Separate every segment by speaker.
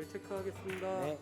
Speaker 1: 연결 체크하겠습니다.
Speaker 2: 네.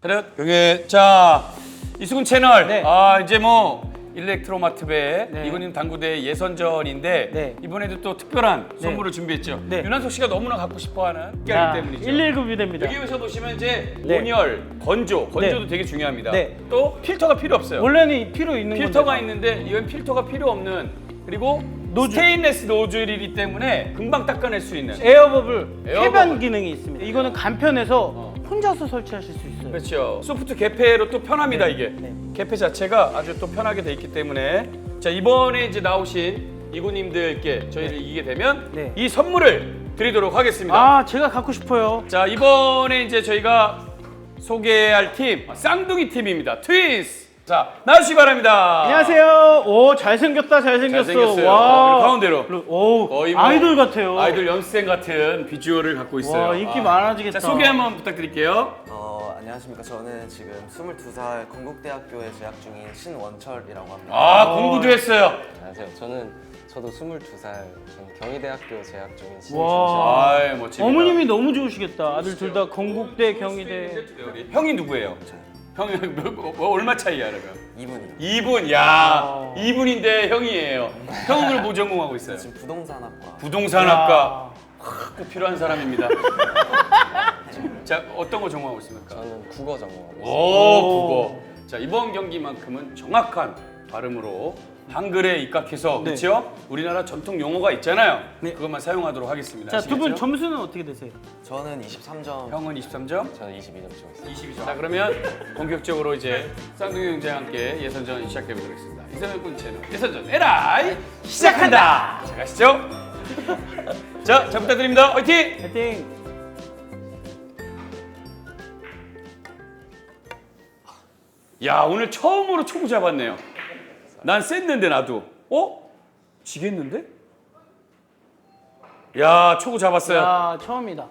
Speaker 3: 차렷 경례 자 이수근 채널
Speaker 2: 네.
Speaker 3: 아 이제 뭐 일렉트로마트배
Speaker 2: 네.
Speaker 3: 이군님 당구대 예선전인데
Speaker 2: 네.
Speaker 3: 이번에도 또 특별한
Speaker 2: 네.
Speaker 3: 선물을 준비했죠
Speaker 2: 네.
Speaker 3: 윤한석 씨가 너무나 갖고 싶어하는
Speaker 2: 자,
Speaker 3: 특별하기 때문이죠
Speaker 2: 119 부대입니다.
Speaker 3: 여기에서 보시면 이제
Speaker 2: 네.
Speaker 3: 온열 건조 건조도
Speaker 2: 네.
Speaker 3: 되게 중요합니다
Speaker 2: 네.
Speaker 3: 또 필터가 필요 없어요
Speaker 2: 원래는 필요 있는
Speaker 3: 필터가
Speaker 2: 건데.
Speaker 3: 있는데 이건 필터가 필요 없는 그리고
Speaker 2: 노즐.
Speaker 3: 스테인레스 노즐이기 때문에 금방 닦아낼 수 있는
Speaker 2: 에어버블
Speaker 3: 에어버블.
Speaker 2: 쾌변 기능이 있습니다. 이거는 간편해서
Speaker 3: 어.
Speaker 2: 혼자서 설치하실 수 있어요.
Speaker 3: 그렇죠. 소프트 개폐로 또 편합니다 이게.
Speaker 2: 네.
Speaker 3: 개폐 자체가 아주 또 편하게 돼 있기 때문에 자 이번에 이제 나오신 이구님들께 저희를 이기게 되면
Speaker 2: 네.
Speaker 3: 이 선물을 드리도록 하겠습니다.
Speaker 2: 아, 제가 갖고 싶어요.
Speaker 3: 자 이번에 이제 저희가 소개할 팀 쌍둥이 팀입니다. 트윈스. 자 나와주시기 바랍니다.
Speaker 2: 안녕하세요. 오, 잘생겼다, 잘생겼어.
Speaker 3: 잘생겼어요.
Speaker 2: 와.
Speaker 3: 어, 가운데로.
Speaker 2: 오,
Speaker 3: 거의 뭐
Speaker 2: 아이돌 같아요.
Speaker 3: 아이돌 연습생 같은 비주얼을 갖고 있어요.
Speaker 2: 와, 인기
Speaker 3: 아.
Speaker 2: 많아지겠다.
Speaker 3: 자 소개 한번 부탁드릴게요.
Speaker 4: 어, 안녕하십니까. 저는 지금 22살 건국대학교에 재학 중인 신원철이라고 합니다.
Speaker 3: 아
Speaker 2: 어.
Speaker 3: 공부도 했어요.
Speaker 5: 안녕하세요. 저는 저도 22살, 저는 경희대학교 재학 중인
Speaker 2: 와.
Speaker 3: 아이 멋집니다.
Speaker 2: 어머님이 너무 좋으시겠다. 아들 둘 다 건국대, 경희대.
Speaker 3: 우리 형이 누구예요? 형이 몇- 뭐, 뭐, 얼마 차이야, 그러면?
Speaker 4: 2분입니다.
Speaker 3: 2분, 야,
Speaker 2: 아.
Speaker 3: 2분인데 형이에요. 형은 그럼 뭐 전공하고 있어요?
Speaker 4: 지금 부동산학과
Speaker 3: 부동산학과 꼭 필요한 사람입니다. 자, 어떤 거 전공하고 있습니까?
Speaker 5: 저는 국어 전공하고 있습니다.
Speaker 3: 오, 국어. 자, 이번 경기만큼은 정확한 발음으로 한글에 입각해서
Speaker 2: 네.
Speaker 3: 그렇죠? 우리나라 전통 용어가 있잖아요.
Speaker 2: 네.
Speaker 3: 그것만 사용하도록 하겠습니다.
Speaker 2: 자, 두 분
Speaker 3: 아시겠죠?
Speaker 2: 점수는 어떻게 되세요?
Speaker 4: 저는 23점.
Speaker 3: 형은 23점,
Speaker 5: 저는 22점 치고 있습니다.
Speaker 3: 22점. 자 그러면 본격적으로 이제 쌍둥이 형제와 함께 예선전 시작해 보도록 하겠습니다. 이선현 군 채널 예선전 에라이 시작한다. 자 가시죠. 자, 잘 부탁드립니다. 화이팅!
Speaker 2: 화이팅!
Speaker 3: 야 오늘 처음으로 초구 잡았네요. 난 쎘는데 나도. 어? 지겠는데? 야 초구 잡았어요.
Speaker 2: 야, 처음이다.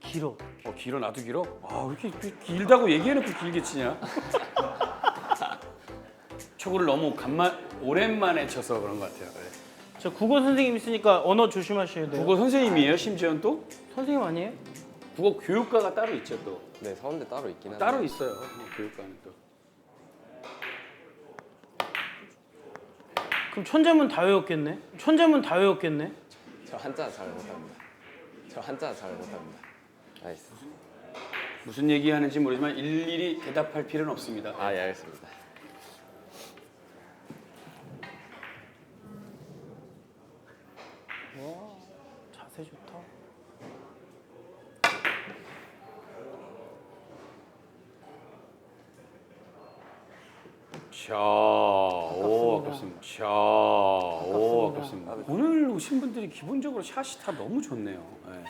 Speaker 2: 길어.
Speaker 3: 어 길어 나도 길어? 아왜 이렇게 기- 길다고 얘기해놓고 길게 치냐? 초구를 너무 간만 오랜만에 쳐서 그런 것 같아요. 네.
Speaker 2: 저 국어 선생님 있으니까 언어 조심하셔야 돼요.
Speaker 3: 국어 선생님이에요 심지어는 또?
Speaker 2: 선생님 아니에요?
Speaker 3: 국어 교육과가 따로 있죠 또.
Speaker 5: 네, 서울대 따로 있긴 한데
Speaker 3: 따로 있어요 어, 교육과는 또.
Speaker 2: 그럼 천재문 다 외웠겠네? 천재문 다 외웠겠네?
Speaker 5: 저 한자 잘 못합니다. 저 한자 잘 못합니다. 나이스.
Speaker 3: 무슨 얘기하는지 모르지만 일일이 대답할 필요는 없습니다.
Speaker 5: 아, 예, 알겠습니다.
Speaker 2: 자세 좋다.
Speaker 3: 자, 오 아깝습니다. 자, 오
Speaker 2: 아깝습니다.
Speaker 3: 오늘 오신 분들이 기본적으로 샷이 다 너무 좋네요. 네.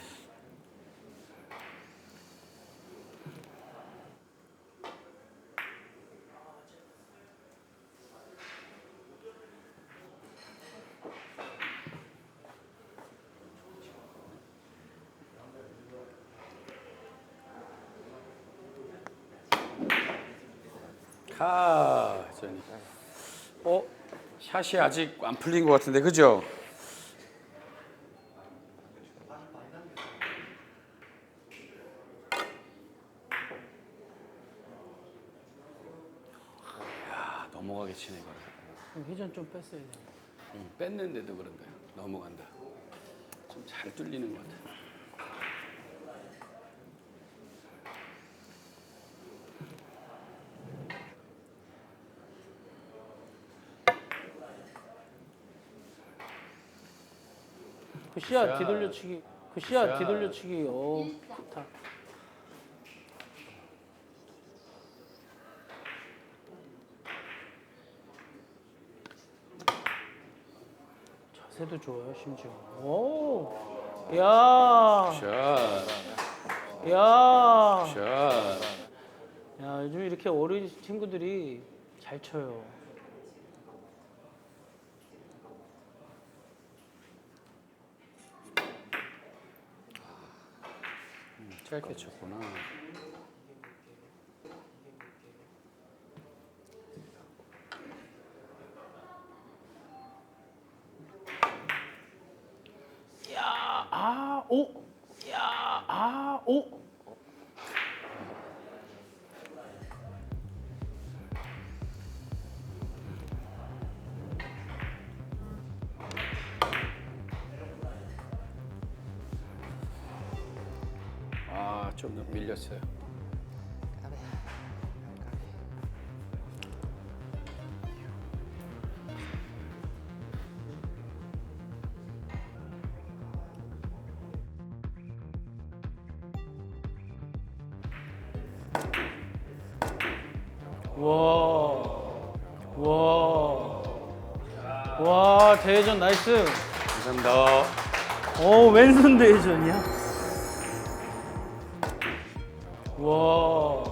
Speaker 3: 카전이. 어? 샷이 아직 안 풀린 것 같은데 그죠? 야 넘어가게 치네 이거.
Speaker 2: 회전 좀 뺐어야 돼.
Speaker 3: 응, 뺐는데도 그런다. 넘어간다. 좀 잘 뚫리는 것 같아.
Speaker 2: 그 시야
Speaker 3: 샷.
Speaker 2: 뒤돌려치기. 그 시야
Speaker 3: 샷.
Speaker 2: 뒤돌려치기. 어, 좋다. 자세도 좋아요, 심지어. 오. 야.
Speaker 3: 샷,
Speaker 2: 야.
Speaker 3: 샷.
Speaker 2: 야, 요즘 이렇게 어린 친구들이 잘 쳐요.
Speaker 3: 짧게 음. 쳤구나. 야, 아, 오. 야, 아, 오. 좀더 밀렸어요.
Speaker 2: 와. 와. 와, 대회전 나이스.
Speaker 3: 감사합니다.
Speaker 2: 어, 왼손 대회전이야. 와.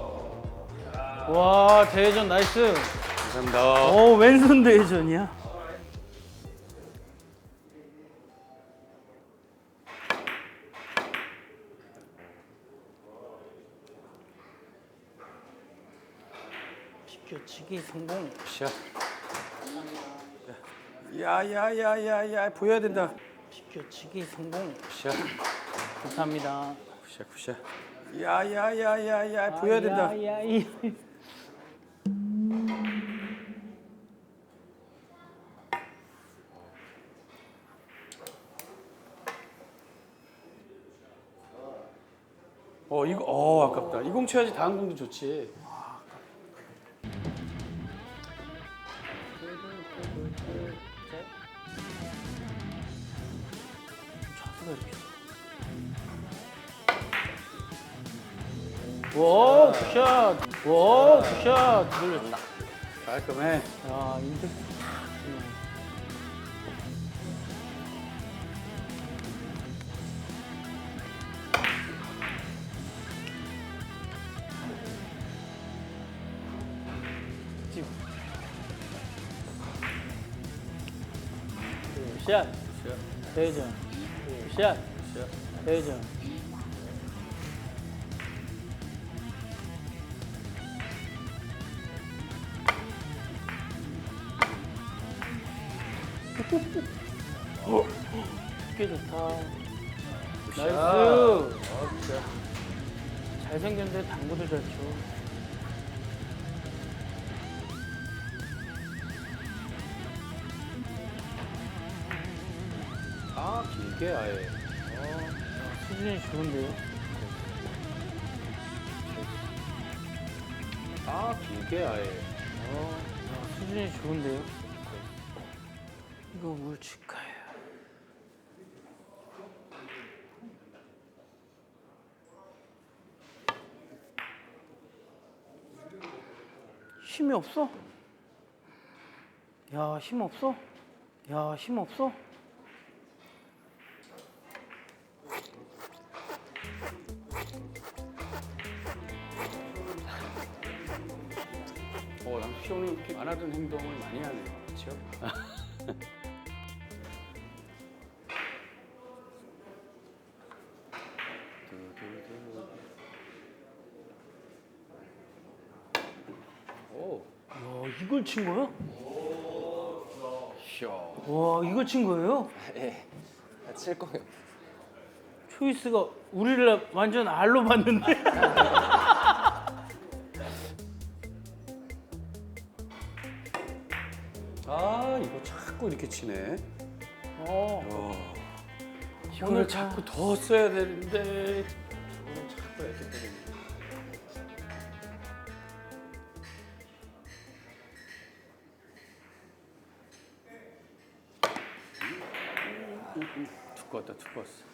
Speaker 2: 와, 대회전 나이스.
Speaker 3: 감사합니다.
Speaker 2: 어, 왼손 대회전이야. 비껴치기 성공.
Speaker 3: 샷. 야야야야야 보여야 된다.
Speaker 2: 비껴치기 성공.
Speaker 3: 샷.
Speaker 2: 감사합니다.
Speaker 3: 굿샷 굿샷. 야야야야야 보여야 된다.
Speaker 2: 아, 야, 야, 이.
Speaker 3: 어 이거 어 아깝다. 이공 쳐야지 다음 공도 좋지.
Speaker 2: 굿샷. 와, 굿샷. 돌렸다.
Speaker 3: 깔끔해.
Speaker 2: 야, 인덱. 샷. 대전. 샷. 대전. 나이스. 잘생겼는데 당구도 잘 쳐.
Speaker 3: 아 길게 아예.
Speaker 2: 수준이 좋은데요?
Speaker 3: 아 길게 아예.
Speaker 2: 야, 수준이 좋은데요? 이거 뭘 칠까요? 힘이 없어? 야, 힘 없어? 야, 힘 없어?
Speaker 3: 어 남수 씨 오늘 이렇게 안 하던 행동을 많이 하네요. 그렇죠?
Speaker 2: 친 거야?
Speaker 3: 쇼.
Speaker 2: 와, 이걸 친 거예요?
Speaker 5: 예. 칠 거예요.
Speaker 2: 초이스가 우리를 완전 알로 봤는데.
Speaker 3: 아 이거 자꾸 이렇게 치네.
Speaker 2: 어.
Speaker 3: 오늘
Speaker 2: 다-
Speaker 3: 자꾸 더 써야 되는데 오늘 자꾸 이렇게 때리네. 두꺼웠다 두꺼웠어.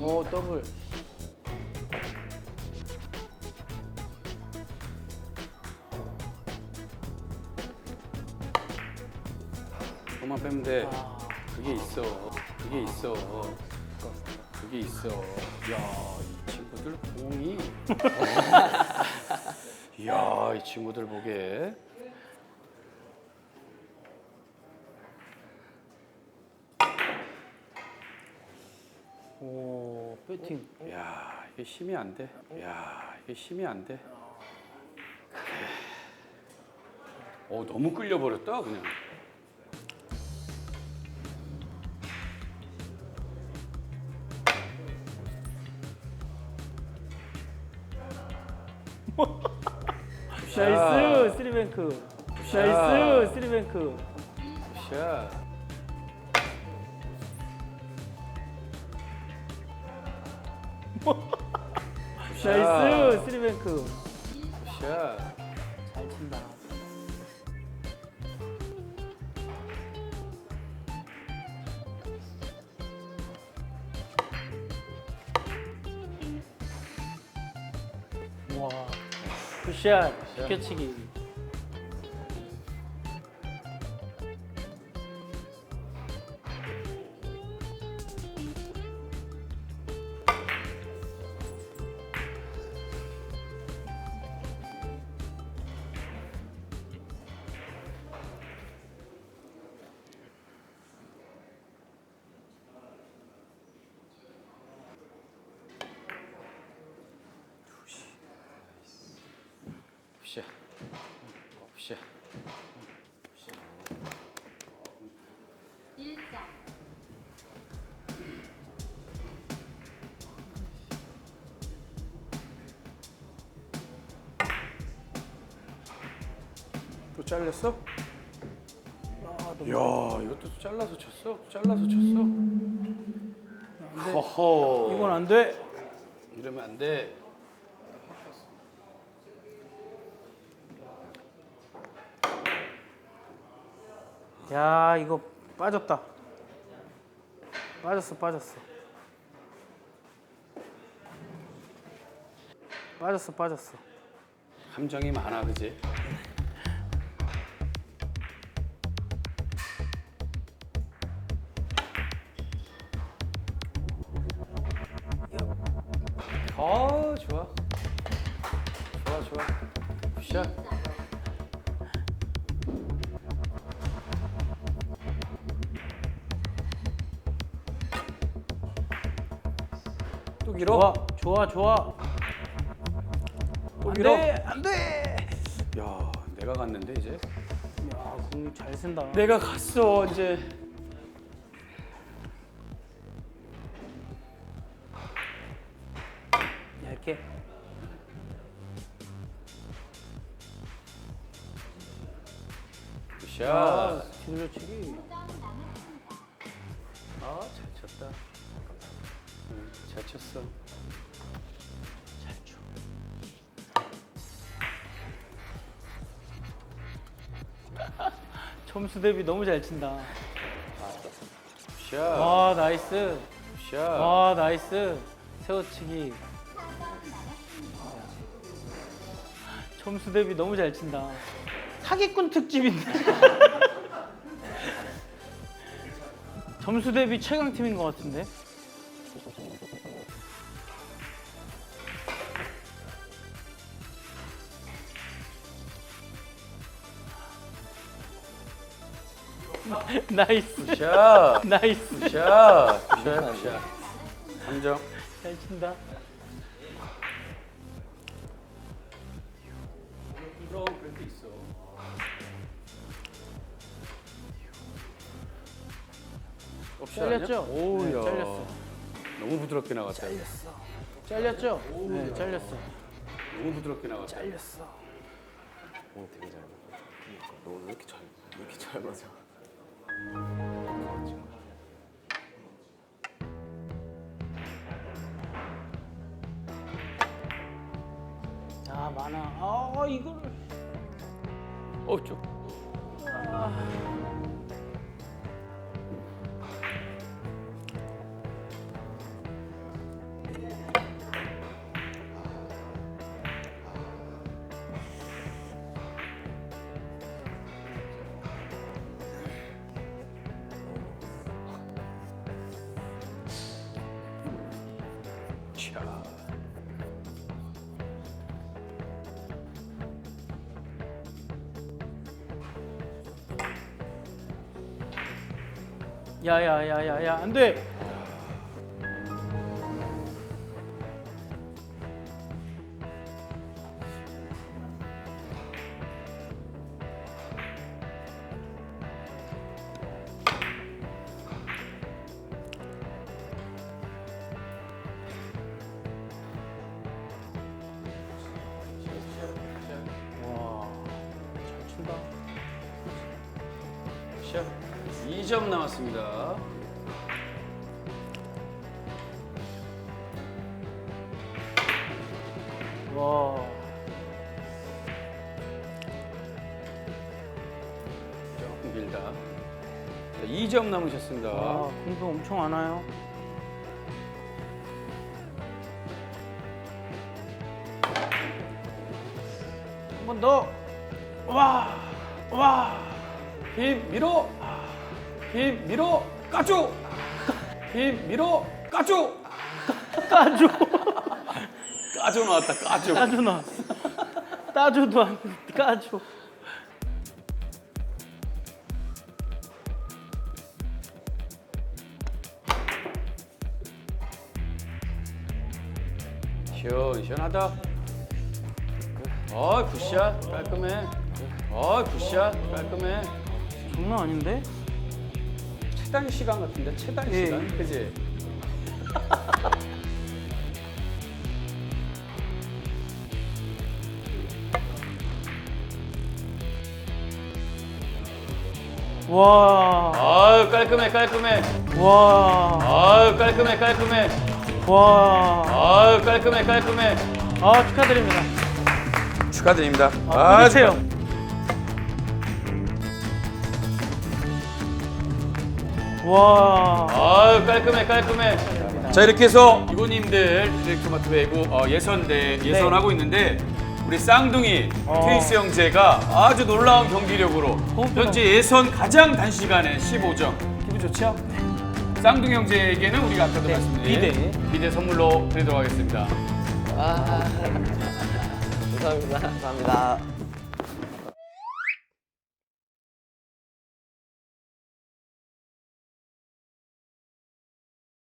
Speaker 2: 오, 더블.
Speaker 3: 돼.
Speaker 2: 아,
Speaker 3: 그게 있어. 그게 있어. 그게 있어. 야, 이 친구들 공이. 야, 이 친구들 보게.
Speaker 2: 오, 배팅.
Speaker 3: 야, 이게 힘이 안 돼. 야, 이게 힘이 안 돼. 어, 너무 끌려 버렸다, 그냥.
Speaker 2: 나이스 쓰리뱅크. 나이스 쓰리뱅크.
Speaker 3: 샷.
Speaker 2: 나이스 쓰리뱅크.
Speaker 3: 샷.
Speaker 2: 잘 친다. 와, 굿샷, 비켜치기.
Speaker 3: 샷. 샷. 또 잘렸어?
Speaker 2: 아, 너무
Speaker 3: 야, 이것도 또 잘라서 쳤어? 잘라서 쳤어? 허허.
Speaker 2: 이건 안 돼.
Speaker 3: 이러면 안 돼.
Speaker 2: 야, 이거 빠졌다. 빠졌어, 빠졌어. 빠졌어, 빠졌어.
Speaker 3: 감정이 많아, 그지? 또 길어?
Speaker 2: 좋아, 좋아, 좋아.
Speaker 3: 또
Speaker 2: 안
Speaker 3: 길어?
Speaker 2: 돼, 안 돼.
Speaker 3: 야, 내가 갔는데 이제.
Speaker 2: 야, 공이 잘 쓴다.
Speaker 3: 내가 갔어 이제.
Speaker 2: 얇게.
Speaker 3: 굿샷.
Speaker 2: 아, 뒤돌려치기.
Speaker 3: 잘 쳤어.
Speaker 2: 잘 쳐. 점수 대비 너무 잘 친다.
Speaker 3: 굿샷.
Speaker 2: 와, 나이스.
Speaker 3: 굿샷.
Speaker 2: 와, 나이스. 세워치기. 점수 대비 너무 잘 친다. 사기꾼 특집인데. 점수 대비 최강 팀인 것 같은데. 나이스.
Speaker 3: 굿샷.
Speaker 2: 나이스.
Speaker 3: 굿샷. 굿샷. 굿샷. 3점.
Speaker 2: 잘 친다. 잘렸죠?
Speaker 3: 오야.
Speaker 2: 네, 잘렸어.
Speaker 3: 너무 부드럽게 나갔다.
Speaker 2: 잘렸어. 잘렸죠? 네, 잘렸어.
Speaker 3: 너무 부드럽게 나갔다.
Speaker 2: 잘렸어.
Speaker 4: 오 되게 잘 맞아. 너왜 이렇게 잘, 왜 이렇게 잘 맞아?
Speaker 2: 아 많아. 아 이거를.
Speaker 3: 어, 좀. 자.
Speaker 2: 야야야야야 안 돼.
Speaker 3: 2점 남았습니다.
Speaker 2: 와.
Speaker 3: 조금 길다. 자, 2점 남으셨습니다.
Speaker 2: 와, 공도 엄청 많아요. 한 번 더. 와. 와.
Speaker 3: 힘 밀어. 힘 밀어. 까줘. 힘 밀어. 까줘.
Speaker 2: 따줘.
Speaker 3: 까줘 나왔다. 까줘.
Speaker 2: 따줘 나왔어. 따줘도 안 돼. 까줘.
Speaker 3: 시원시원하다. 어, 굿샷 깔끔해. 어, 굿샷 깔끔해.
Speaker 2: 장난 아닌데?
Speaker 3: 최단 시간 같은데 최단
Speaker 2: 예.
Speaker 3: 시간, 그지?
Speaker 2: 와.
Speaker 3: 아유 깔끔해 깔끔해.
Speaker 2: 와.
Speaker 3: 아유 깔끔해 깔끔해.
Speaker 2: 와.
Speaker 3: 아유 깔끔해 깔끔해.
Speaker 2: 아, 축하드립니다.
Speaker 3: 축하드립니다.
Speaker 2: 아, 뿌듯해요. 와.
Speaker 3: 아유 깔끔해 깔끔해. 자 이렇게 해서 이고님들 디렉토마토 배구 어, 예선대 예선하고 있는데 우리 쌍둥이
Speaker 2: 어.
Speaker 3: 트위스 형제가 아주 놀라운 경기력으로. 현재 예선 가장 단시간에 15점. 기분 좋죠? 쌍둥이 형제에게는 우리가 아까도
Speaker 2: 네,
Speaker 3: 말씀드린
Speaker 2: 비대.
Speaker 3: 비대 선물로 드리도록 하겠습니다.
Speaker 5: 아, 감사합니다.
Speaker 4: 감사합니다.